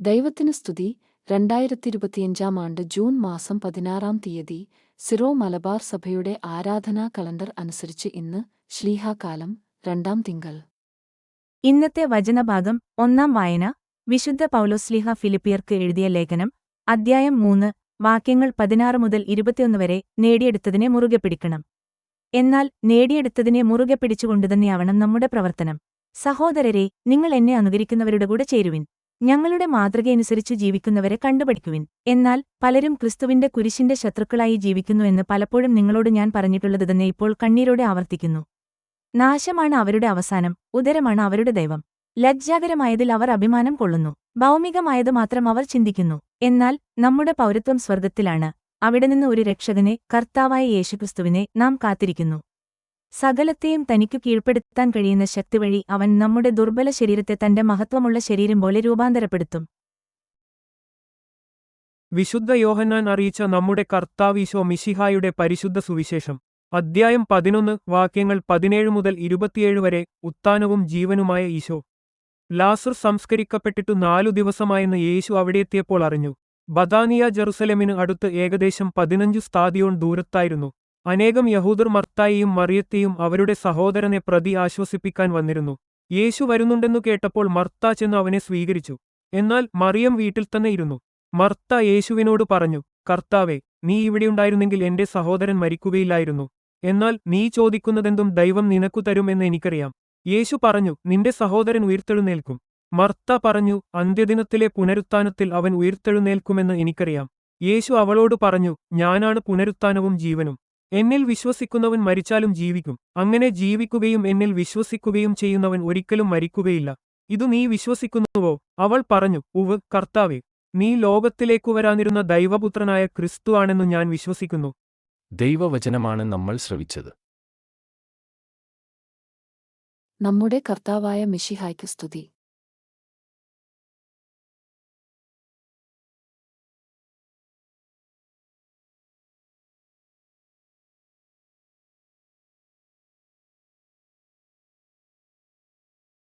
ദൈവത്തിന് സ്തുതി. രണ്ടായിരത്തിയിരുപത്തിയഞ്ചാം ആണ്ട് ജൂൺ മാസം പതിനാറാം തീയതി സിറോ മലബാർ സഭയുടെ ആരാധനാ കലണ്ടർ അനുസരിച്ച് ഇന്ന് ശ്ലീഹാകാലം രണ്ടാം തിങ്കൾ. ഇന്നത്തെ വചനഭാഗം ഒന്നാം വായന. വിശുദ്ധ പൗലോസ്ലിഹ ഫിലിപ്പിയർക്ക് എഴുതിയ ലേഖനം. അദ്ധ്യായം മൂന്ന്. വാക്യങ്ങൾ പതിനാറ് മുതൽ ഇരുപത്തിയൊന്ന് വരെ നേടിയെടുത്തതിനെ മുറുകെ പിടിക്കണം. എന്നാൽ നേടിയെടുത്തതിനെ മുറുകെ പിടിച്ചുകൊണ്ടുതന്നെയാവണം നമ്മുടെ പ്രവർത്തനം. സഹോദരരെ നിങ്ങൾ എന്നെ അനുകരിക്കുന്നവരുടെ കൂടെ ചേരുവിൻ. ഞങ്ങളുടെ മാതൃകയനുസരിച്ച് ജീവിക്കുന്നവരെ കണ്ടുപഠിക്കുവിൻ. എന്നാൽ പലരും ക്രിസ്തുവിന്റെ കുരിശിന്റെ ശത്രുക്കളായി ജീവിക്കുന്നു എന്ന് പലപ്പോഴും നിങ്ങളോട് ഞാൻ പറഞ്ഞിട്ടുള്ളത് തന്നെ ഇപ്പോൾ കണ്ണീരോടെ ആവർത്തിക്കുന്നു. നാശമാണ് അവരുടെ അവസാനം ഉദരമാണ് അവരുടെ ദൈവം. ലജ്ജാകരമായതിൽ അവർ അഭിമാനം കൊള്ളുന്നു. ഭൗമികമായത് മാത്രം അവർ ചിന്തിക്കുന്നു. എന്നാൽ നമ്മുടെ പൗരത്വം സ്വർഗത്തിലാണ് അവിടെ നിന്ന് ഒരു രക്ഷകനെ കർത്താവായ യേശുക്രിസ്തുവിനെ നാം കാത്തിരിക്കുന്നു. സകലത്തെയും തനിക്കു കീഴ്പ്പെടുത്താൻ കഴിയുന്ന ശക്തി വഴി അവൻ നമ്മുടെ ദുർബല ശരീരത്തെ തന്റെ മഹത്വമുള്ള ശരീരം പോലെ രൂപാന്തരപ്പെടുത്തും. വിശുദ്ധ യോഹന്നാൻ അറിയിച്ച നമ്മുടെ കർത്താവീശോ മിശിഹായുടെ പരിശുദ്ധ സുവിശേഷം. അദ്ധ്യായം പതിനൊന്ന് വാക്യങ്ങൾ പതിനേഴ് മുതൽ ഇരുപത്തിയേഴ് വരെ ഉത്താനവും ജീവനുമായ ഈശോ. ലാസർ സംസ്കരിക്കപ്പെട്ടിട്ടു നാലു ദിവസമായെന്ന് യേശു അവിടെയെത്തിയപ്പോൾ അറിഞ്ഞു. ബദാനിയ ജെറുസലേമിന് അടുത്ത് ഏകദേശം പതിനഞ്ചു സ്ഥാതിയോൺ ദൂരത്തായിരുന്നു. അനേകം യഹൂദർ മർത്തായിയും മറിയത്തെയും അവരുടെ സഹോദരനെ പ്രതി ആശ്വസിപ്പിക്കാൻ വന്നിരുന്നു. യേശു വരുന്നുണ്ടെന്നു കേട്ടപ്പോൾ മർത്ത ചെന്ന് അവനെ സ്വീകരിച്ചു. എന്നാൽ മറിയം വീട്ടിൽ തന്നെ ഇരുന്നു. മർത്ത യേശുവിനോട് പറഞ്ഞു കർത്താവെ നീ ഇവിടെയുണ്ടായിരുന്നെങ്കിൽ എന്റെ സഹോദരൻ മരിക്കുകയില്ലായിരുന്നു. എന്നാൽ നീ ചോദിക്കുന്നതെന്തും ദൈവം നിനക്കു തരുമെന്ന് എനിക്കറിയാം. യേശു പറഞ്ഞു നിന്റെ സഹോദരൻ ഉയർത്തെഴുന്നേൽക്കും മർത്ത പറഞ്ഞു അന്ത്യദിനത്തിലെ പുനരുത്ഥാനത്തിൽ അവൻ ഉയർത്തെഴുന്നേൽക്കുമെന്ന് എനിക്കറിയാം. യേശു അവളോട് പറഞ്ഞു ഞാനാണ് പുനരുത്ഥാനവും ജീവനും. എന്നിൽ വിശ്വസിക്കുന്നവൻ മരിച്ചാലും ജീവിക്കും. അങ്ങനെ ജീവിക്കുകയും എന്നിൽ വിശ്വസിക്കുകയും ചെയ്യുന്നവൻ ഒരിക്കലും മരിക്കുകയില്ല. ഇതു നീ വിശ്വസിക്കുന്നുവോ? അവൾ പറഞ്ഞു ഉവ് കർത്താവേ നീ ലോകത്തിലേക്കു വരാനിരുന്ന ദൈവപുത്രനായ ക്രിസ്തുവാണെന്ന് ഞാൻ വിശ്വസിക്കുന്നു. ദൈവവചനമാണ് നമ്മൾ ശ്രവിച്ചത്. നമ്മുടെ കർത്താവായ മിഷിഹായ്ക്ക് സ്തുതി.